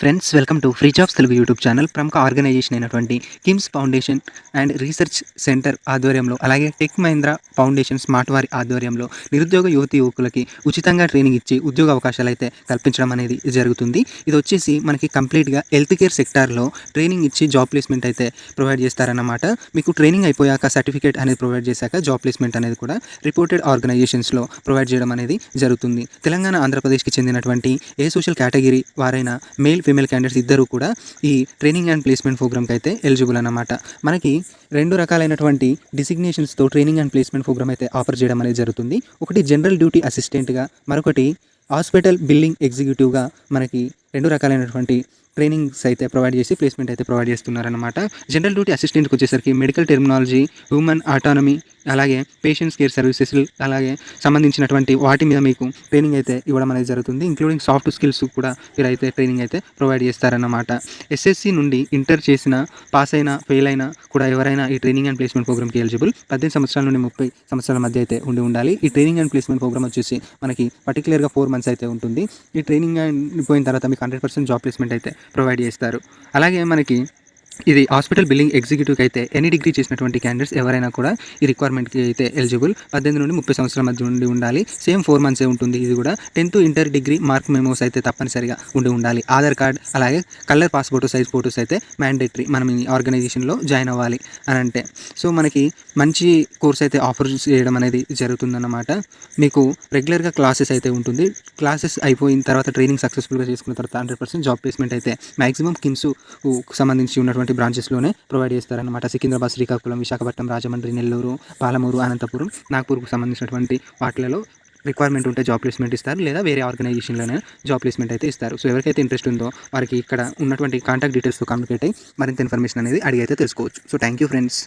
Friends welcome to free jobs Telugu YouTube channel ప్రముఖ organisation అయినటువంటి KIMS foundation and research centre ఆధ్వర్యంలో అలాగే tech Mahindra foundation smart వారి ఆధ్వర్యంలో నిరుద్యోగ యువతి యువకులకి ఉచితంగా ట్రైనింగ్ ఇచ్చి ఉద్యోగ అవకాశాలు అయితే కల్పించడం అనేది జరుగుతుంది. ఇది వచ్చేసి మనకి కంప్లీట్గా హెల్త్ కేర్ సెక్టార్లో ట్రైనింగ్ ఇచ్చి జాబ్ ప్లేస్మెంట్ అయితే ప్రొవైడ్ చేస్తారన్నమాట. మీకు ట్రైనింగ్ అయిపోయాక సర్టిఫికేట్ అనేది ప్రొవైడ్ చేశాక జాబ్ ప్లేస్మెంట్ అనేది కూడా రిపోర్టెడ్ ఆర్గనైజేషన్స్లో ప్రొవైడ్ చేయడం అనేది జరుగుతుంది. తెలంగాణ ఆంధ్రప్రదేశ్కి చెందినటువంటి ఏ సోషల్ కేటగిరీ వారైనా మేల్ ఫీమేల్ క్యాండిడేట్స్ ఇద్దరు కూడా ఈ ట్రైనింగ్ అండ్ ప్లేస్మెంట్ ప్రోగ్రామ్కి అయితే ఎలిజిబుల్ అన్నమాట. మనకి రెండు రకాలైనటువంటి డిసిగ్నేషన్స్తో ట్రైనింగ్ అండ్ ప్లేస్మెంట్ ప్రోగ్రామ్ అయితే ఆఫర్ చేయడం అనేది జరుగుతుంది. ఒకటి జనరల్ డ్యూటీ అసిస్టెంట్గా మరొకటి హాస్పిటల్ బిల్డింగ్ ఎగ్జిక్యూటివ్గా మనకి రెండు రకాలైనటువంటి ట్రైనింగ్స్ అయితే ప్రొవైడ్ చేసి ప్లేస్మెంట్ అయితే ప్రొవైడ్ చేస్తున్నారన్నమాట. జనరల్ డ్యూటీ అసిస్టెంట్కి వచ్చేసరికి మెడికల్ టెర్మినాలజీ హ్యూమన్ ఆటానమీ అలాగే పేషెంట్స్ కేర్ సర్వీసెస్ అలాగే సంబంధించినటువంటి వాటి మీద మీకు ట్రైనింగ్ అయితే ఇవ్వడం అనేది జరుగుతుంది. ఇంక్లూడింగ్ సాఫ్ట్ స్కిల్స్ కూడా వీరైతే ట్రైనింగ్ అయితే ప్రొవైడ్ చేస్తారన్నమాట. ఎస్ఎస్సి నుండి ఇంటర్ చేసిన పాస్ అయినా ఫెయిల్ అయినా కూడా ఎవరైనా ఈ ట్రైనింగ్ అండ్ ప్లేస్మెంట్ ప్రోగ్రామ్కి ఎలిజిబుల్ పద్దెనిమిది సంవత్సరాల నుండి ముప్పై సంవత్సరాల మధ్య అయితే ఉండి ఉండాలి. ఈ ట్రైనింగ్ అండ్ ప్లేస్మెంట్ ప్రోగ్రామ్ వచ్చేసి మనకి పర్టికులర్గా ఫోర్ మంత్స్ అయితే ఉంటుంది. ఈ ట్రైనింగ్ పోయిన తర్వాత మీకు హండ్రెడ్ పర్సెంట్ జాబ్ ప్లేస్మెంట్ అయితే ప్రొవైడ్ చేస్తారు. అలాగే మనకి ఇది హాస్పిటల్ బిల్లింగ్ ఎగ్జిక్యూటివ్కి అయితే ఎనీ డిగ్రీ చేసినటువంటి క్యాండిడేట్స్ ఎవరైనా కూడా ఈ రిక్వైర్మెంట్కి అయితే ఎలిజిబుల్ పద్దెనిమిది నుండి ముప్పై సంవత్సరాల మధ్య ఉండి ఉండాలి. సేమ్ ఫోర్ మంత్సే ఉంటుంది. ఇది కూడా tenth inter degree mark memos అయితే తప్పనిసరిగా ఉండి ఉండాలి. ఆధార్ కార్డ్ అలాగే కలర్ పాస్పోర్ట్ సైజ్ ఫోటోస్ అయితే మ్యాండేటరీ మనం ఈ ఆర్గనైజేషన్లో జాయిన్ అవ్వాలి అని అంటే. సో మనకి మంచి కోర్స్ అయితే ఆఫర్ చేయడం అనేది జరుగుతుందన్నమాట. మీకు రెగ్యులర్గా క్లాసెస్ అయితే ఉంటుంది. క్లాసెస్ అయిపోయిన తర్వాత ట్రైనింగ్ సక్సెస్ఫుల్గా చేసుకున్న తర్వాత హండ్రెడ్ పర్సెంట్ జాబ్ ప్లేస్మెంట్ అయితే మ్యాక్సిమం కిమ్స్ సంబంధించి ఉన్నటువంటి బ్రాంచెస్లోనే ప్రొవైడ్ చేస్తారన్నమాట. సికింద్రాబాద్ శ్రీకాకుళం విశాఖపట్నం రాజమండ్రి నెల్లూరు పాలమూరు అనంతపురం నాగ్పూర్కు సంబంధించినటువంటి వాటిలలో రిక్వైర్మెంట్ ఉంటే జాబ్ ప్లేస్మెంట్ ఇస్తారు. లేదా వేరే ఆర్గనైజేషన్లోనే జాబ్ ప్లేస్మెంట్ అయితే ఇస్తారు. సో ఎవరికైతే ఇంట్రెస్ట్ ఉందో వారికి ఇక్కడ ఉన్నటువంటి కాంటాక్ట్ డీటెయిల్స్తో కమ్యూనికేట్ అయ్యి మరింత ఇన్ఫర్మేషన్ అనేది అడిగి అయితే తెలుసుకోవచ్చు. So thank you friends